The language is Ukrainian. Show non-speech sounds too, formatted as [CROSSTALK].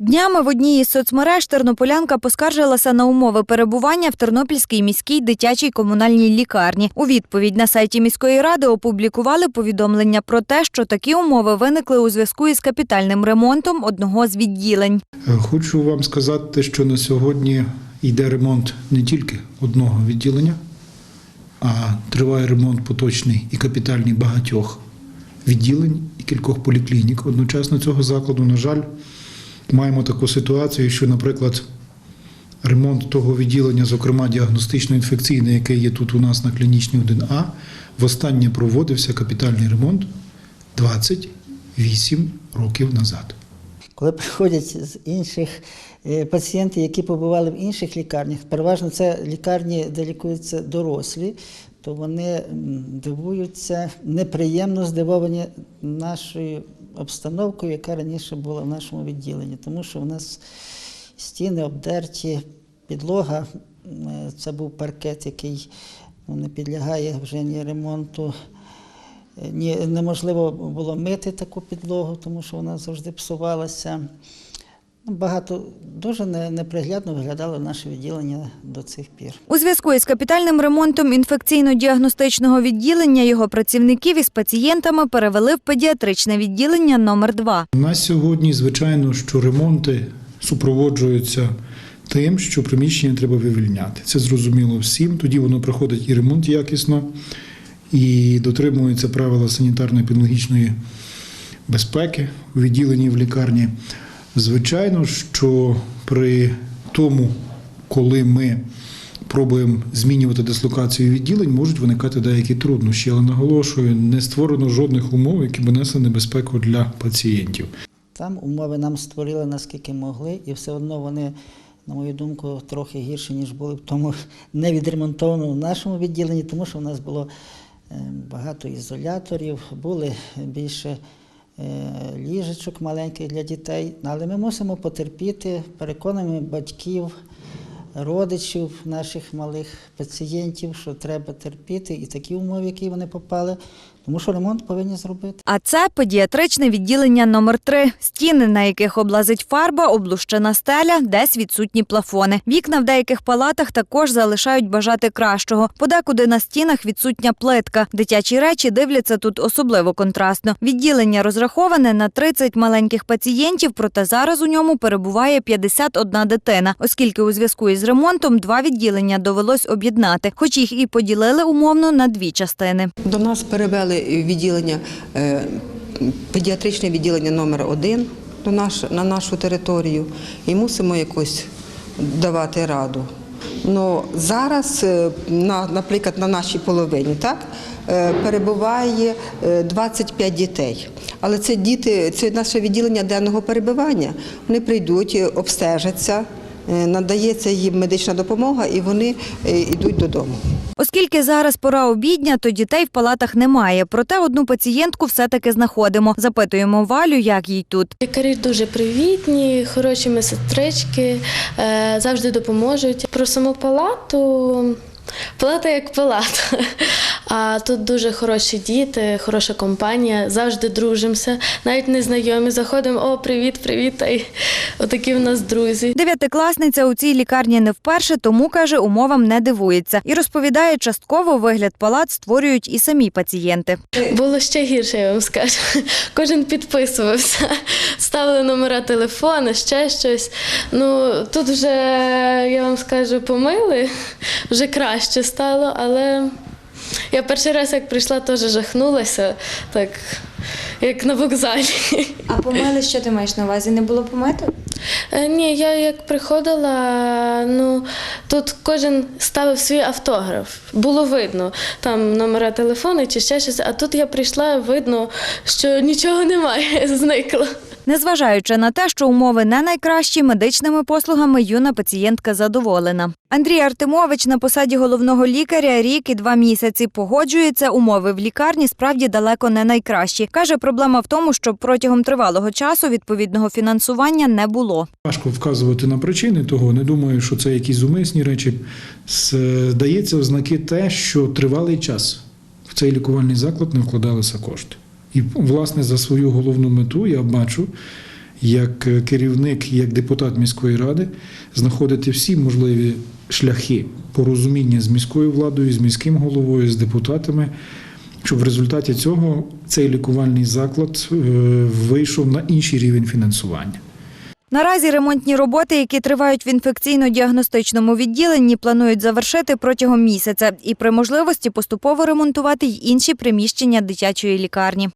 Днями в одній із соцмереж тернополянка поскаржилася на умови перебування в Тернопільській міській дитячій комунальній лікарні. У відповідь на сайті міської ради опублікували повідомлення про те, що такі умови виникли у зв'язку із капітальним ремонтом одного з відділень. Е, Хочу вам сказати, що на сьогодні йде ремонт не тільки одного відділення, а триває ремонт поточний і капітальний багатьох відділень і кількох поліклінік. Одночасно цього закладу, на жаль, маємо таку ситуацію, що, наприклад, ремонт того відділення, зокрема діагностично-інфекційне, яке є тут у нас на клінічній 1А, востаннє проводився капітальний ремонт 28 років назад. Коли приходять з інших е, пацієнти, які побували в інших лікарнях, переважно це лікарні, де лікуються дорослі, то вони дивуються, неприємно здивовані нашою обстановкою, яка раніше була в нашому відділенні, тому що в нас стіни обдерті, підлога, е, це був паркет, який ну, не підлягає вже ні ремонту. Ні, неможливо було мити таку підлогу, тому що вона завжди псувалася. Ну, Багато дуже неприглядно виглядало наше відділення до цих пір. У зв'язку із капітальним ремонтом інфекційно-діагностичного відділення його працівників із пацієнтами перевели в педіатричне відділення номер 2 На сьогодні, звичайно, що ремонти супроводжуються тим, що приміщення треба вивільняти. Це зрозуміло всім. Тоді воно проходить і ремонт якісно, і дотримуються правила санітарно-епідеміологічної безпеки у відділенні в лікарні. Звичайно, що при тому, коли ми пробуємо змінювати дислокацію відділень, можуть виникати деякі труднощі, але наголошую, не створено жодних умов, які б несли небезпеку для пацієнтів. Там умови нам створили наскільки могли, і все одно вони, на мою думку, трохи гірші, ніж були в тому [LAUGHS] невідремонтованому нашому відділенні, тому що в нас було багато ізоляторів, були більше е, ліжечок маленьких для дітей. Але ми мусимо потерпіти, переконуємо батьків, родичів наших малих пацієнтів, що треба терпіти і такі умови, які вони попали, тому що ремонт повинні зробити. А це педіатричне відділення номер 3 стіни, на яких облазить фарба, облущена стеля, десь відсутні плафони. Вікна в деяких палатах також залишають бажати кращого. Подекуди на стінах відсутня плитка. Дитячі речі дивляться тут особливо контрастно. Відділення розраховане на 30 маленьких пацієнтів, проте зараз у ньому перебуває 51 дитина, оскільки у зв'язку із ремонтом два відділення довелось об'єднати, хоч їх і поділили умовно на дві частини. До нас перевели відділення, е, педіатричне відділення номер 1 до наш, на нашу територію і мусимо якось давати раду. Ну, зараз, е, наприклад, на нашій половині так, е, перебуває е, 25 дітей. Але це діти, це наше відділення денного перебування. Вони прийдуть, обстежаться, надається їм медична допомога і вони е, йдуть додому. Оскільки зараз пора обідня, то дітей в палатах немає. Проте одну пацієнтку все-таки знаходимо. Запитуємо Валю, як їй тут. Лікарі дуже привітні, хороші медсестрички, е, завжди допоможуть. Про саму палату. Палата як палата. А тут дуже хороші діти, хороша компанія, завжди дружимося. Навіть незнайомі заходимо, о, привіт, привіт. Та й отакі в нас друзі. Дев'ятикласниця у цій лікарні не вперше, тому каже, умовам не дивується. І розповідає, частково вигляд палат створюють і самі пацієнти. Було ще гірше, я вам скажу. Кожен підписувався, ставили номера телефону, ще щось. Ну тут вже я вам скажу, помили, вже краще стало, але я перший раз, як прийшла, теж жахнулася, так як на вокзалі. А помили, що ти маєш на увазі? Не було помито? Е, Ні, я як приходила, ну тут кожен ставив свій автограф. Було видно там номера телефону чи ще щось. А тут я прийшла, видно, що нічого немає, [LAUGHS] зникло. Незважаючи на те, що умови не найкращі, медичними послугами юна пацієнтка задоволена. Андрій Артемович на посаді головного лікаря рік і два місяці погоджується. Умови в лікарні справді далеко не найкращі. каже, проблема в тому, що протягом тривалого часу відповідного фінансування не було. Важко вказувати на причини того. Не думаю, що це якісь зумисні речі. Здається, ознаки те, що тривалий час в цей лікувальний заклад не вкладалися кошти. І, власне, за свою головну мету я бачу, як керівник, як депутат міської ради, знаходити всі можливі шляхи порозуміння з міською владою, з міським головою, з депутатами, щоб в результаті цього цей лікувальний заклад е, вийшов на інший рівень фінансування. Наразі ремонтні роботи, які тривають в інфекційно-діагностичному відділенні, планують завершити протягом місяця і при можливості поступово ремонтувати й інші приміщення дитячої лікарні.